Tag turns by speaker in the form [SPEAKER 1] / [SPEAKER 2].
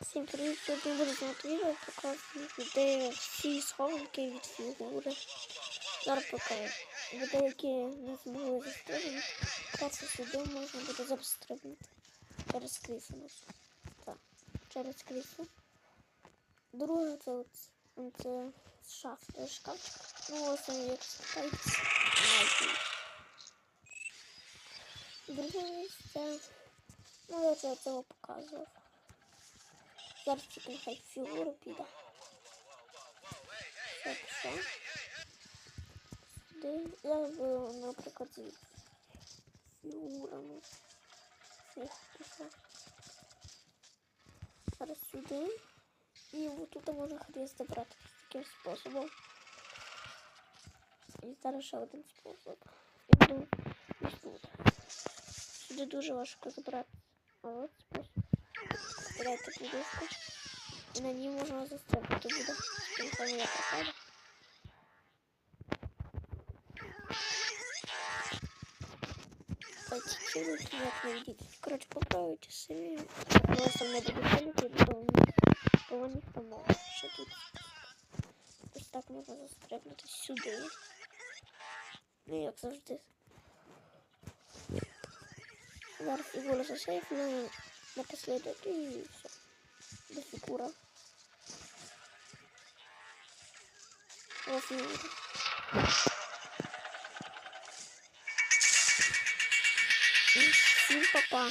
[SPEAKER 1] Всім привіт! Сьогодні буду зняти відео, показувати, де всі схованки від фігури. Зараз покажу. Ви деякі не змогли застрибнути. Перше сюди можна буде застрибнути. Через крісло. Так, через крісло. Друге це от, це шаф, е, шкафчик. Ну, ось він як спитається. Друге місце. Ну, я це цього показував. Зараз тільки нехай фігуру піде. Так, що? Сюди. Я би, наприклад, з фігурами. Всіх писав. Зараз сюди. І от тут можна хрест забрати таким способом. І зараз ще один спосіб. І буду ось тут. Сюди дуже важко забрати. А от спосіб. Кидайте подушку. І на ній можна застрибнути буде. Телефон я пропаду. Так, чуть як не видите. Короче, поправите самі. У вас там не буде пилити, бо бо у них там мало. Що тут? Ось так можна застрибнути сюди. Ну, як завжди. Зараз фігуру засейфну напоследок і все. До фігура. О, фігура. І Всім папа.